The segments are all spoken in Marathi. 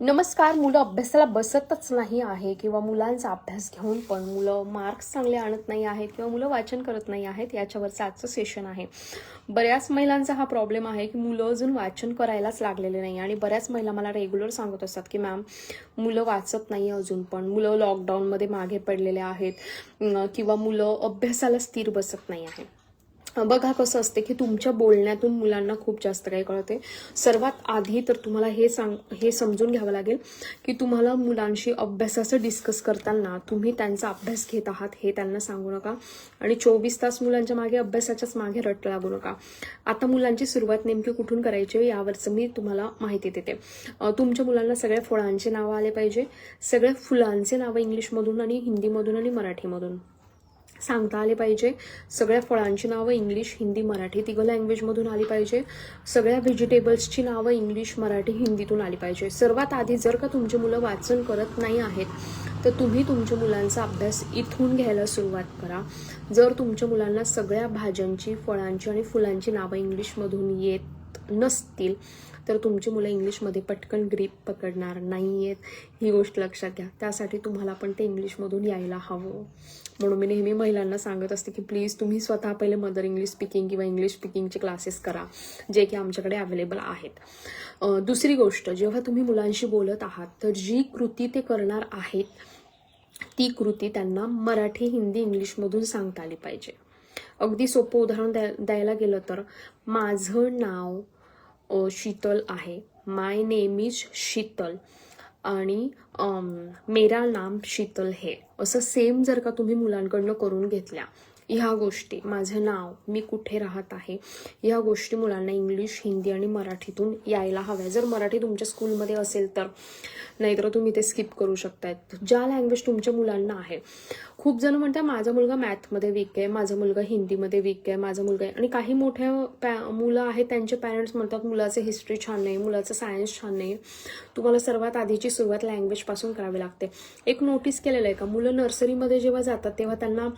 नमस्कार मुलं अभ्यासाला बसतच नाही आहे किंवा मुलांचा अभ्यास घेऊन पण मुलं मार्क्स चांगले आणत नाही आहेत किंवा मुलं वाचन करत नाही आहेत याच्यावरचं आजचं सेशन आहे. बऱ्याच महिलांचा हा प्रॉब्लेम आहे की मुलं अजून वाचन करायलाच लागलेले नाही आणि बऱ्याच महिला मला रेग्युलर सांगत असतात की मॅम मुलं वाचत नाही अजून पण. मुलं लॉकडाऊनमध्ये मागे पडलेले आहेत किंवा मुलं अभ्यासाला स्थिर बसत नाही आहे बघा कसं असते की तुमच्या बोलण्यातून मुलांना खूप जास्त काही कळते. सर्वात आधी तर तुम्हाला हे सांग हे समजून घ्यावं लागेल की तुम्हाला मुलांशी अभ्यासाचं डिस्कस करताना तुम्ही त्यांचा अभ्यास घेत आहात हे त्यांना सांगू नका. आणि चोवीस तास मुलांच्या मागे अभ्यासाच्याच मागे रट लागू नका. आता मुलांची सुरुवात नेमकी कुठून करायची यावरचं मी तुम्हाला माहिती देते. तुमच्या मुलांना सगळ्या फळांचे नावं आले पाहिजे. सगळ्या फुलांचे नावं इंग्लिशमधून आणि हिंदीमधून आणि मराठीमधून. सांगता आले पाहिजे. सगळ्या फळांची नावं इंग्लिश हिंदी मराठी तिघं लँग्वेजमधून आली पाहिजे. सगळ्या व्हेजिटेबल्सची नावं इंग्लिश मराठी हिंदीतून आली पाहिजे. सर्वात आधी जर का तुमची मुलं वाचन करत नाही आहेत तर तुम्ही तुमच्या मुलांचा अभ्यास इथून घ्यायला सुरुवात करा. जर तुमच्या मुलांना सगळ्या भाज्यांची फळांची आणि फुलांची नावं इंग्लिशमधून येत नसतील तर तुमची मुलं इंग्लिशमध्ये पटकन ग्रीप पकडणार नाही आहेत ही गोष्ट लक्षात घ्या. त्यासाठी तुम्हाला पण ते इंग्लिशमधून यायला हवं. म्हणून मी नेहमी महिलांना सांगत असते की प्लीज तुम्ही स्वतः पहिले मदर इंग्लिश स्पीकिंग किंवा इंग्लिश स्पीकिंगचे क्लासेस करा जे की आमच्याकडे अवेलेबल आहेत. दुसरी गोष्ट जेव्हा तुम्ही मुलांशी बोलत आहात तर जी कृती ते करणार आहेत ती कृती त्यांना मराठी हिंदी इंग्लिशमधून सांगता आली पाहिजे. अगदी सोपं उदाहरण द्या द्यायला गेलं तर माझं नाव शीतल आहे. My name is Sheetal. आणि मेरा नाम शीतल हे. असं सेम जर का तुम्ही मुलांकडनं करून घेतल्या ह्या गोष्टी माझं नाव मी कुठे राहत आहे ह्या गोष्टी मुलांना इंग्लिश हिंदी आणि मराठीतून यायला हव्या. जर मराठी तुमच्या स्कूलमध्ये असेल तर नाहीतर तुम्ही ते स्किप करू शकतायत. ज्या लँग्वेज तुमच्या मुलांना आहे. खूप जण म्हणतात माझा मुलगा मॅथमध्ये वीक आहे माझा मुलगा हिंदीमध्ये वीक आहे माझा मुलगा आहे. आणि काही मोठ्या पॅ मुलं आहेत त्यांचे पॅरेंट्स म्हणतात मुलाचं हिस्ट्री छान नाही मुलाचं सायन्स छान नाही. तुम्हाला सर्वात आधीची सुरुवात लँग्वेजपासून करावी लागते. एक नोटीस केलेलं आहे का? मुलं नर्सरीमध्ये जेव्हा जातात तेव्हा त्यांना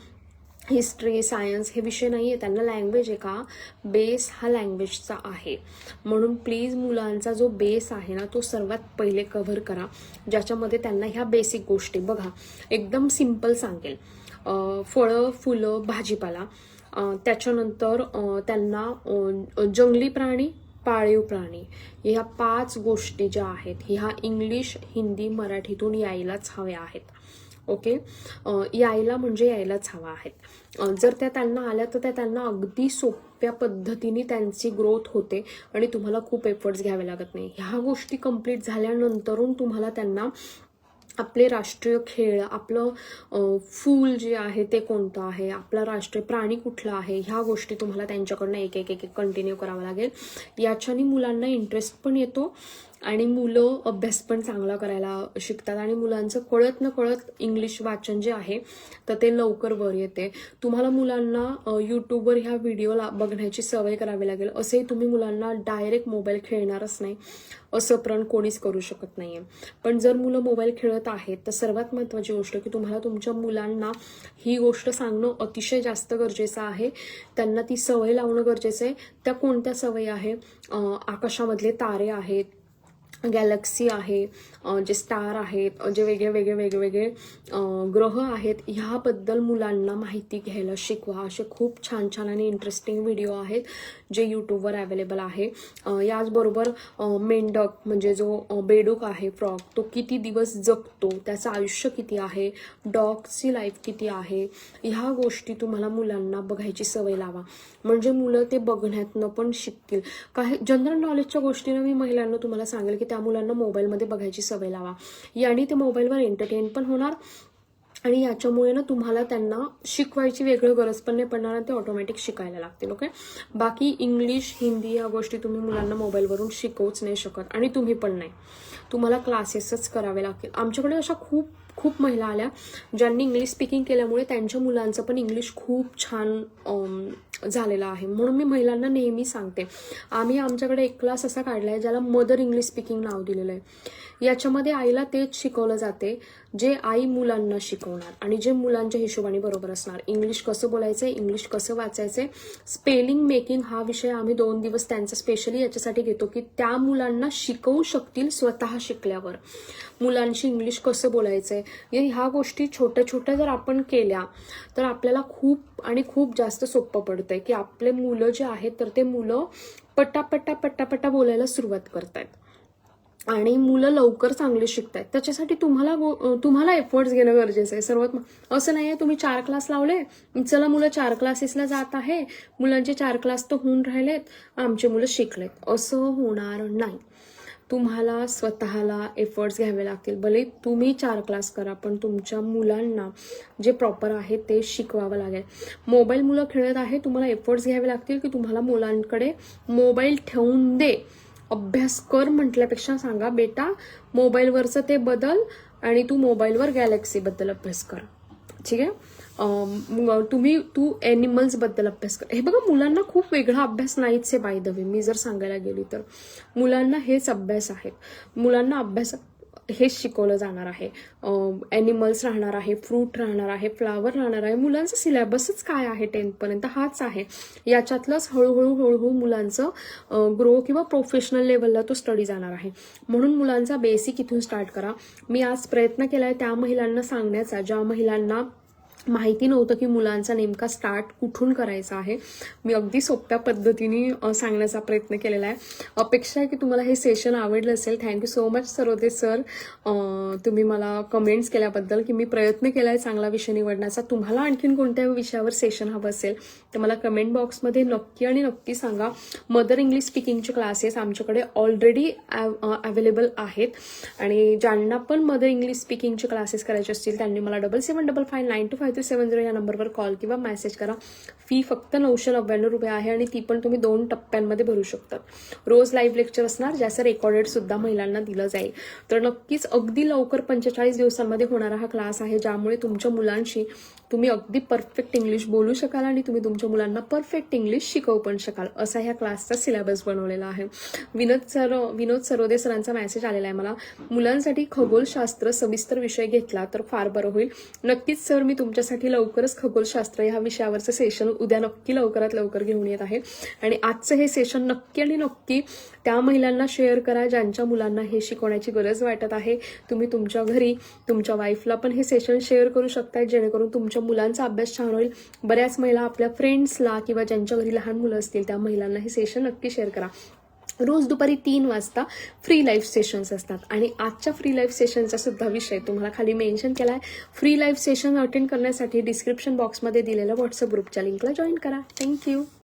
हिस्ट्री सायन्स हे विषय नाही आहे त्यांना लँग्वेज आहे का बेस हा लँग्वेजचा आहे. म्हणून प्लीज मुलांचा जो बेस आहे ना तो सर्वात पहिले कव्हर करा. ज्याच्यामध्ये त्यांना ह्या बेसिक गोष्टी बघा. एकदम सिंपल सांगेल. फळं फुलं भाजीपाला. त्याच्यानंतर त्यांना जंगली प्राणी पाळीव प्राणी. ह्या पाच गोष्टी ज्या आहेत ह्या इंग्लिश हिंदी मराठीतून यायलाच हव्या आहेत. ओके यायला म्हणजे यायलाच हवा आहेत जर त्या त्यांना आल्या तर त्या त्यांना अगदी सोप्या पद्धतीने त्यांची ग्रोथ होते आणि तुम्हाला खूप एफर्ट्स घ्यावे लागत नाही. ह्या गोष्टी कंप्लीट झाल्यानंतरून तुम्हाला त्यांना आपले राष्ट्रीय खेळ आपलं फूल जे आहे ते कोणतं आहे आपला राष्ट्रीय प्राणी कुठला आहे ह्या गोष्टी तुम्हाला त्यांच्याकडनं एक एक एक एक कंटिन्यू करावं लागेल. याच्याने मुलांना इंटरेस्ट पण येतो. आणि मुलं अभ्यास पण चांगला करायला शिकतात आणि मुलांचं कळत न कळत इंग्लिश वाचन जे आहे तर ते लवकर वर येते. तुम्हाला मुलांना यूट्यूबवर ह्या व्हिडिओला बघण्याची सवय करावी लागेल. असंही तुम्ही मुलांना डायरेक्ट मोबाईल खेळणारच नाही. असं प्रण कोणीच करू शकत नाही आहे पण जर मुलं मोबाईल खेळत आहेत तर सर्वात महत्त्वाची गोष्ट की तुम्हाला तुमच्या मुलांना ही गोष्ट सांगणं अतिशय जास्त गरजेचं आहे. त्यांना ती सवय लावणं गरजेचं आहे. त्या कोणत्या सवयी आहे आकाशामधले तारे आहेत गॅलक्सी आहे जे स्टार आहेत जे वेगळे वेगळे वेगवेगळे ग्रह आहेत ह्याबद्दल मुलांना माहिती घ्यायला शिकवा. असे खूप छान छान आणि इंटरेस्टिंग व्हिडिओ आहेत जे यूट्यूबवर अवेलेबल आहे. याचबरोबर मेंढक म्हणजे जो बेडूक आहे फ्रॉक तो किती दिवस जगतो त्याचं आयुष्य किती आहे डॉगची लाईफ किती आहे ह्या गोष्टी तुम्हाला मुलांना बघायची सवय लावा. म्हणजे मुलं ते बघण्यातनं पण शिकतील. काही जनरल नॉलेजच्या गोष्टीनं मी महिलांना तुम्हाला सांगेल की त्या मुलांना मोबाईलमध्ये बघायची सवय लावा. याने ते मोबाईलवर एंटरटेन पण होणार आणि याच्यामुळे ना तुम्हाला त्यांना शिकवायची वेगळं गरज पण नाही पडणार आणि ते ऑटोमॅटिक शिकायला लागतील ओके बाकी इंग्लिश हिंदी या गोष्टी तुम्ही मुलांना मोबाईलवरून शिकवूच नाही शकत आणि तुम्ही पण नाही. तुम्हाला क्लासेसच करावे लागतील. आमच्याकडे अशा खूप खूप महिला आल्या ज्यांनी इंग्लिश स्पीकिंग केल्यामुळे त्यांच्या मुलांचं पण इंग्लिश खूप छान झालेलं आहे. म्हणून मी महिलांना नेहमी सांगते आम्ही आमच्याकडे एक क्लास असा काढला आहे ज्याला मदर इंग्लिश स्पीकिंग नाव दिलेलं आहे. याच्यामध्ये आईला तेच शिकवलं जाते जे आई मुलांना शिकवणार आणि जे मुलांच्या हिशोबाने बरोबर असणार. इंग्लिश कसं बोलायचं आहे इंग्लिश कसं वाचायचं स्पेलिंग मेकिंग हा विषय आम्ही दोन दिवस त्यांचा स्पेशली याच्यासाठी घेतो की त्या मुलांना शिकवू शकतील स्वतः शिकल्यावर. मुलांशी इंग्लिश कसं बोलायचं आहे आहे ह्या गोष्टी छोट्या छोट्या जर आपण केल्या तर आपल्याला खूप आणि खूप जास्त सोपं पडतंय. की आपले मुलं जे आहेत तर ते मुलं पटापटा पटापटा बोलायला सुरुवात करतायत. आणि मुलं लवकर चांगले शिकतायत. त्याच्यासाठी तुम्हाला तुम्हाला एफर्ट्स घेणं गरजेचं आहे. सर्वात असं नाही आहे तुम्ही चार क्लास लावले चला मुलं चार क्लासेसला जात आहे. मुलांचे चार क्लास तर होऊन राहिलेत आमचे मुलं शिकलेत. असं होणार नाही. तुम्हाला स्वतःला एफर्ट्स घ्यावे लागतील. भले तुम्ही चार क्लास करा पण तुमच्या मुलांना जे प्रॉपर आहे ते शिकवावं लागेल. मोबाईल मुलं खेळत आहे तुम्हाला एफर्ट्स घ्यावे लागतील की तुम्हाला मुलांकडे मोबाईल ठेवून दे. अभ्यास कर म्हटल्यापेक्षा सांगा बेटा मोबाईलवरचं ते बदल आणि तू मोबाईलवर गॅलेक्सीबद्दल अभ्यास कर. ठीक आहे? तुम्ही तू ॲनिमल्सबद्दल अभ्यास कर. हे बघा मुलांना खूप वेगळा अभ्यास नाहीच आहे बाय द वे मी जर सांगायला गेली तर. मुलांना हेच अभ्यास आहेत. मुलांना अभ्यास हेच शिकवलं जाणार आहे. ॲनिमल्स राहणार आहे फ्रूट राहणार आहे फ्लावर राहणार आहे. मुलांचा सिलेबसच काय आहे टेन्थपर्यंत हाच आहे. याच्यातलंच हळूहळू हळूहळू मुलांचं ग्रो किंवा प्रोफेशनल लेवलला तो स्टडी जाणार आहे. म्हणून मुलांचा बेसिक इथून स्टार्ट करा. मी आज प्रयत्न केला आहे त्या महिलांना सांगण्याचा ज्या महिलांना माहिती नव्हतं की मुलांचा नेमका स्टार्ट कुठून करायचा आहे. मी अगदी सोप्या पद्धतीने सांगण्याचा प्रयत्न केलेला आहे. अपेक्षा आहे की तुम्हाला हे सेशन आवडलं असेल. Thank you so much Sarode sir तुम्ही मला कमेंट्स केल्याबद्दल की मी प्रयत्न केला आहे चांगला विषय निवडण्याचा. तुम्हाला आणखीन कोणत्या विषयावर सेशन हवं असेल तर मला कमेंट बॉक्समध्ये नक्की आणि नक्की सांगा. मदर इंग्लिश स्पीकिंगचे क्लासेस आमच्याकडे ऑलरेडी अवेलेबल आहेत. आणि ज्यांना पण मदर इंग्लिश स्पीकिंगचे क्लासेस करायचे असतील त्यांनी मला double seven double five nine two five three seven zero या नंबरवर कॉल किंवा मेसेज करा. फी फक्त नऊशे नव्याण्णव रुपये आहे आणि ती पण तुम्ही दोन टप्प्यांमध्ये भरू शकतात. रोज लाईव्ह लेक्चर असणार ज्याचं रेकॉर्डेड सुद्धा महिलांना दिलं जाईल. तर नक्कीच अगदी लवकर पंचेचाळीस दिवसांमध्ये होणारा हा क्लास आहे ज्यामुळे तुमच्या मुलांशी तुम्ही अगदी परफेक्ट इंग्लिश बोलू शकाल आणि तुम्ही तुमच्या मुलांना परफेक्ट इंग्लिश शिकवू पण शकाल. असा ह्या क्लासचा सिलेबस बनवलेला आहे. विनोद सर विनोद सरोदे सरांचा मेसेज आलेला आहे मला. मुलांसाठी खगोलशास्त्र सविस्तर विषय घेतला तर फार बरं होईल. नक्कीच सर मी तुमच्यासाठी लवकरच खगोलशास्त्र ह्या विषयावरचं सेशन उद्या नक्की लवकरात लवकर घेऊन येत आहे. आणि आजचं हे सेशन नक्की आणि नक्की त्या महिलांना शेअर करा ज्यांच्या मुलांना हे शिकवण्याची गरज वाटत आहे. तुम्ही तुमच्या घरी तुमच्या वाईफला पण हे सेशन शेअर करू शकताय जेणेकरून तुमच्या मुलांचा अभ्यास छान होईल. बऱ्याच महिला आपल्या फ्रेंड्सला किंवा ज्यांच्या घरी लहान मुलं असतील त्या महिलांना हे सेशन नक्की शेअर करा. रोज दुपारी तीन वाजता फ्री लाईव्ह सेशन्स असतात. आणि आजच्या फ्री लाईव्ह सेशनचा सुद्धा विषय तुम्हाला खाली मेन्शन केला आहे फ्री लाईव्ह सेशन अटेंड करण्यासाठी डिस्क्रिप्शन बॉक्समध्ये दिलेल्या व्हॉट्सअप ग्रुपच्या लिंकला जॉईन करा. थँक्यू